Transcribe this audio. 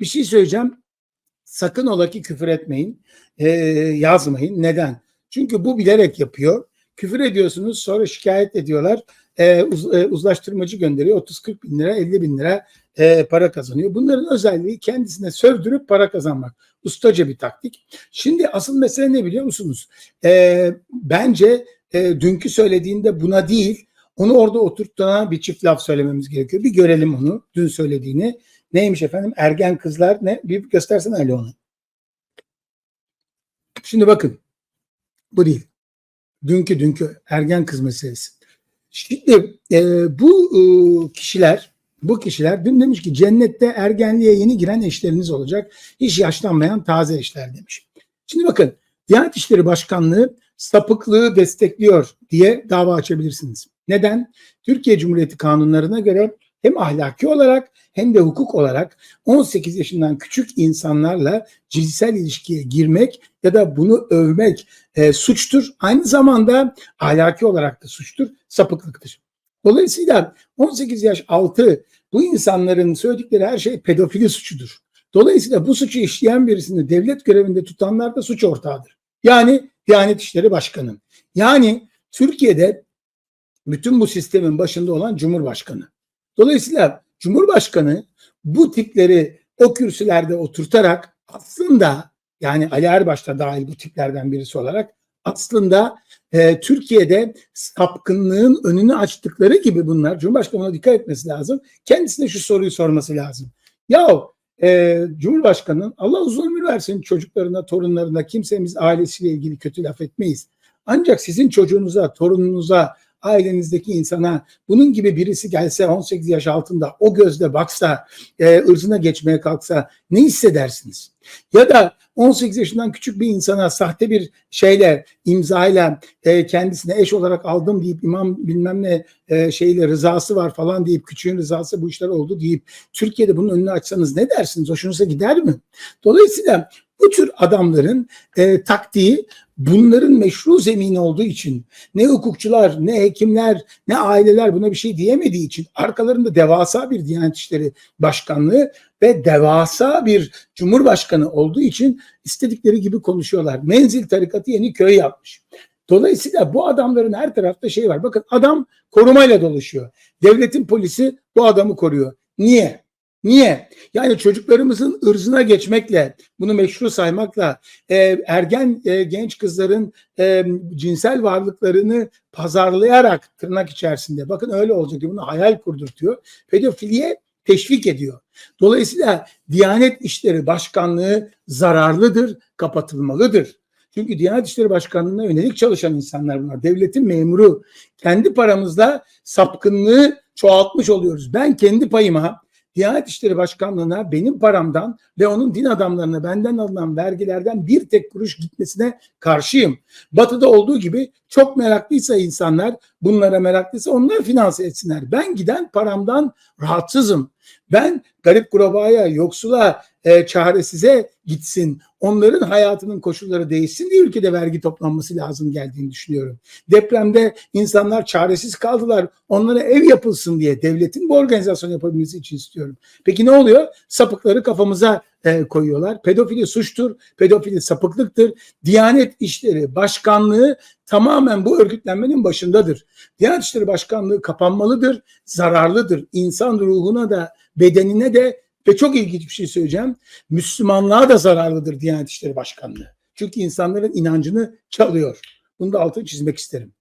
Bir şey söyleyeceğim. Sakın ola ki küfür etmeyin. Ee, yazmayın. Neden? Çünkü bu bilerek yapıyor. Küfür ediyorsunuz sonra şikayet ediyorlar. Ee, uz- e, uzlaştırmacı gönderiyor. 30-40 bin lira 50 bin lira e, para kazanıyor. Bunların özelliği kendisine sövdürüp para kazanmak. Ustaca bir taktik. Şimdi asıl mesele ne biliyor musunuz? Ee, bence e, dünkü söylediğinde buna değil onu orada oturttuğuna bir çift laf söylememiz gerekiyor. Bir görelim onu dün söylediğini. Neymiş efendim? Ergen kızlar ne? Bir göstersene öyle onu. Şimdi bakın. Bu değil. Dünkü dünkü ergen kız meselesi. Şimdi e, bu e, kişiler bu kişiler dün demiş ki cennette ergenliğe yeni giren eşleriniz olacak. Hiç yaşlanmayan taze eşler demiş. Şimdi bakın Diyanet İşleri Başkanlığı sapıklığı destekliyor diye dava açabilirsiniz. Neden? Türkiye Cumhuriyeti kanunlarına göre hem ahlaki olarak hem de hukuk olarak 18 yaşından küçük insanlarla cinsel ilişkiye girmek ya da bunu övmek e, suçtur. Aynı zamanda ahlaki olarak da suçtur, sapıklıktır. Dolayısıyla 18 yaş altı bu insanların söyledikleri her şey pedofili suçudur. Dolayısıyla bu suçu işleyen birisini devlet görevinde tutanlar da suç ortağıdır. Yani Diyanet İşleri Başkanı. Yani Türkiye'de bütün bu sistemin başında olan Cumhurbaşkanı. Dolayısıyla Cumhurbaşkanı bu tipleri o kürsülerde oturtarak aslında yani Ali Erbaş da dahil bu tiplerden birisi olarak aslında e, Türkiye'de sapkınlığın önünü açtıkları gibi bunlar Cumhurbaşkanı buna dikkat etmesi lazım. Kendisine şu soruyu sorması lazım. Ya e, Cumhurbaşkanı'nın Allah uzun ömür versin çocuklarına, torunlarına kimsemiz ailesiyle ilgili kötü laf etmeyiz. Ancak sizin çocuğunuza, torununuza, ailenizdeki insana bunun gibi birisi gelse 18 yaş altında o gözle baksa, e, ırzına geçmeye kalksa ne hissedersiniz? Ya da 18 yaşından küçük bir insana sahte bir şeyle, imzayla e, kendisine eş olarak aldım deyip imam bilmem ne e, şeyle rızası var falan deyip küçüğün rızası bu işler oldu deyip Türkiye'de bunun önünü açsanız ne dersiniz? Hoşunuza gider mi? Dolayısıyla bu tür adamların e, taktiği bunların meşru zemini olduğu için ne hukukçular, ne hekimler, ne aileler buna bir şey diyemediği için arkalarında devasa bir Diyanet İşleri Başkanlığı ve devasa bir Cumhurbaşkanı olduğu için istedikleri gibi konuşuyorlar. Menzil tarikatı yeni köy yapmış. Dolayısıyla bu adamların her tarafta şey var. Bakın adam korumayla dolaşıyor. Devletin polisi bu adamı koruyor. Niye? Niye? Yani çocuklarımızın ırzına geçmekle, bunu meşru saymakla, e, ergen e, genç kızların e, cinsel varlıklarını pazarlayarak tırnak içerisinde, bakın öyle olacak diye bunu hayal kurdurtuyor. Pedofiliye teşvik ediyor. Dolayısıyla Diyanet İşleri Başkanlığı zararlıdır, kapatılmalıdır. Çünkü Diyanet İşleri Başkanlığı'na yönelik çalışan insanlar bunlar. Devletin memuru. Kendi paramızla sapkınlığı çoğaltmış oluyoruz. Ben kendi payıma Diyanet İşleri Başkanlığı'na benim paramdan ve onun din adamlarına benden alınan vergilerden bir tek kuruş gitmesine karşıyım. Batı'da olduğu gibi çok meraklıysa insanlar, bunlara meraklıysa onlar finanse etsinler. Ben giden paramdan rahatsızım. Ben garip kurabaya, yoksula, e, çaresize gitsin. Onların hayatının koşulları değişsin diye ülkede vergi toplanması lazım geldiğini düşünüyorum. Depremde insanlar çaresiz kaldılar. Onlara ev yapılsın diye devletin bu organizasyon yapabilmesi için istiyorum. Peki ne oluyor? Sapıkları kafamıza e, koyuyorlar. Pedofili suçtur, pedofili sapıklıktır. Diyanet İşleri Başkanlığı tamamen bu örgütlenmenin başındadır. Diyanet İşleri Başkanlığı kapanmalıdır, zararlıdır. İnsan ruhuna da, bedenine de ve çok ilginç bir şey söyleyeceğim. Müslümanlığa da zararlıdır Diyanet İşleri Başkanlığı. Çünkü insanların inancını çalıyor. Bunu da altını çizmek isterim.